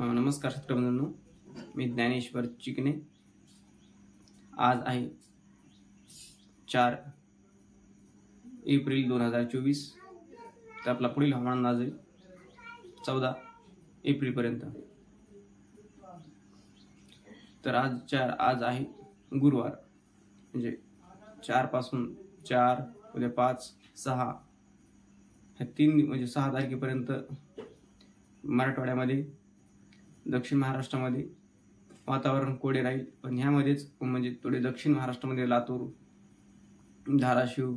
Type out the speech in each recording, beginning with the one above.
नमस्कार शेतकरी बंधूंनो मी ज्ञानेश्वर चिकणे आज आहे चार एप्रिल दोन हजार चोवीस. तर आपला पुढील हवामान अंदाज आहे चौदा एप्रिलपर्यंत तर आज चार आज आहे गुरुवार. म्हणजे चारपासून चार उद्या पाच सहा. ह्या तीन म्हणजे सहा तारखेपर्यंत मराठवाड्यामध्ये दक्षिण महाराष्ट्रामध्ये वातावरण कोडे राहील. पण ह्यामध्येच म्हणजे थोडे दक्षिण महाराष्ट्रामध्ये लातूर धाराशिव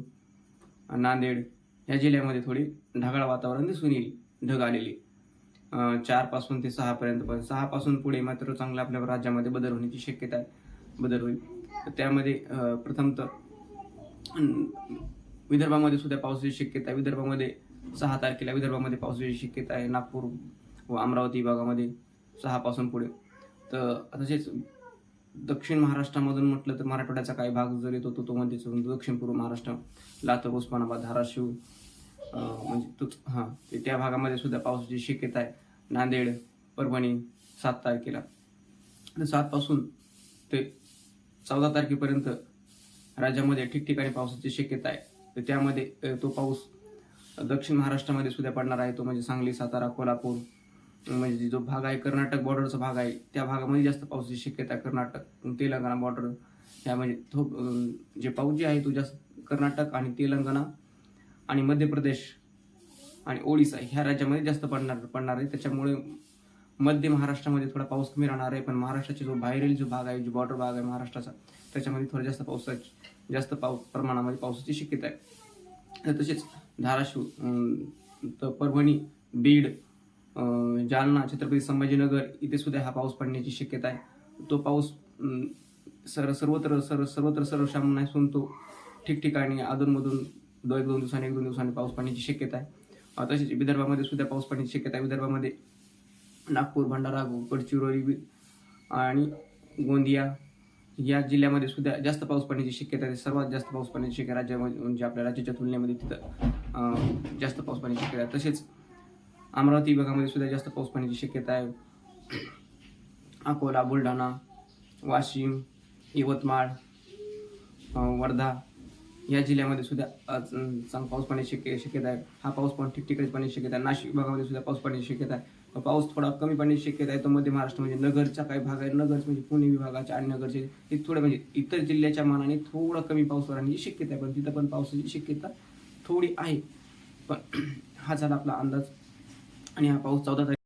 नांदेड या जिल्ह्यामध्ये थोडे ढगाळ वातावरण दिसून येईल. ढग आलेली. चारपासून ते सहापर्यंत पण सहापासून पुढे मात्र चांगलं आपल्या राज्यामध्ये बदल होण्याची शक्यता आहे. बदल होईल. त्यामध्ये प्रथमतः विदर्भामध्ये सुद्धा पावसाची शक्यता आहे. विदर्भामध्ये सहा तारखेला विदर्भामध्ये पावसाची शक्यता आहे. नागपूर व अमरावती विभागामध्ये. सहापासून पुढे. तर तसेच दक्षिण महाराष्ट्रामधून म्हटलं तर मराठवाड्याचा काही भाग जर येतो तो म्हणजे तो मध्येच दक्षिण पूर्व महाराष्ट्र लातूर उस्मानाबाद धाराशिव म्हणजे तो हां ते त्या भागामध्ये सुद्धा पावसाची शक्यता आहे. नांदेड परभणी सात तारखेला. तर सातपासून ते चौदा तारखेपर्यंत राज्यामध्ये ठिकठिकाणी पावसाची शक्यता आहे. तर त्यामध्ये तो पाऊस दक्षिण महाराष्ट्रामध्ये सुद्धा पडणार आहे. तो म्हणजे सांगली सातारा कोल्हापूर म्हणजे जो भाग आहे कर्नाटक बॉर्डरचा भाग आहे त्या भागामध्ये जास्त पावसाची शक्यता आहे कर्नाटक. तेलंगणा बॉर्डर ह्या म्हणजे तो जे पाऊस जे आहे तो जास्त कर्नाटक आणि तेलंगणा आणि मध्य प्रदेश आणि ओडिसा ह्या राज्यामध्ये जास्त पडणार पडणार आहे. त्याच्यामुळे मध्य महाराष्ट्रामध्ये थोडा पाऊस कमी राहणार आहे. पण महाराष्ट्राचे जो बाहेरील जो भाग आहे जो बॉर्डर भाग आहे महाराष्ट्राचा त्याच्यामध्ये थोडा जास्त पावसाची जास्त पाऊस प्रमाणामध्ये पावसाची शक्यता आहे. तर तसेच धाराशिव तर परभणी बीड जालना छत्रपती संभाजीनगर इथे सुद्धा हा पाऊस पडण्याची शक्यता आहे. तो पाऊस सर सर्वत्र सर सर्वत्र सर्वसामान्य नसून तो ठिकठिकाणी अधूनमधून दो एक दोन दिवसांनी एक दोन दिवसांनी पाऊस पडण्याची शक्यता आहे. तसेच विदर्भामध्ये सुद्धा पाऊस पडण्याची शक्यता आहे. विदर्भामध्ये नागपूर भंडारा गडचिरोली आणि गोंदिया या जिल्ह्यामध्ये सुद्धा जास्त पाऊस पडण्याची शक्यता आहे. सर्वात जास्त पाऊस पडण्याची शक्यता राज्यामध्ये म्हणजे आपल्या राज्याच्या तुलनेमध्ये तिथं जास्त पाऊस पडण्याची शक्यता आहे. तसेच अमरावती विभागामध्ये सुद्धा जास्त पाऊस पाण्याची शक्यता आहे. अकोला बुलढाणा वाशिम यवतमाळ वर्धा या जिल्ह्यामध्ये सुद्धा चांग पाऊस पाण्याची शक्य शक्यता आहे. हा पाऊस पण ठिकठिकाणी पाण्याची शक्यता आहे. नाशिक विभागामध्ये सुद्धा पाऊस पाण्याची शक्यता आहे. पाऊस थोडा कमी पाण्याची शक्यता आहे. तो मध्य महाराष्ट्र म्हणजे नगरचा काही भाग आहे नगर म्हणजे पुणे विभागाच्या आणि नगरचे हे थोडे म्हणजे इतर जिल्ह्याच्या मानाने थोडा कमी पाऊस राहण्याची शक्यता आहे. पण तिथं पण पावसाची शक्यता थोडी आहे. पण हा झाला आपला अंदाज. आणि हा पाऊस चौदा तारीख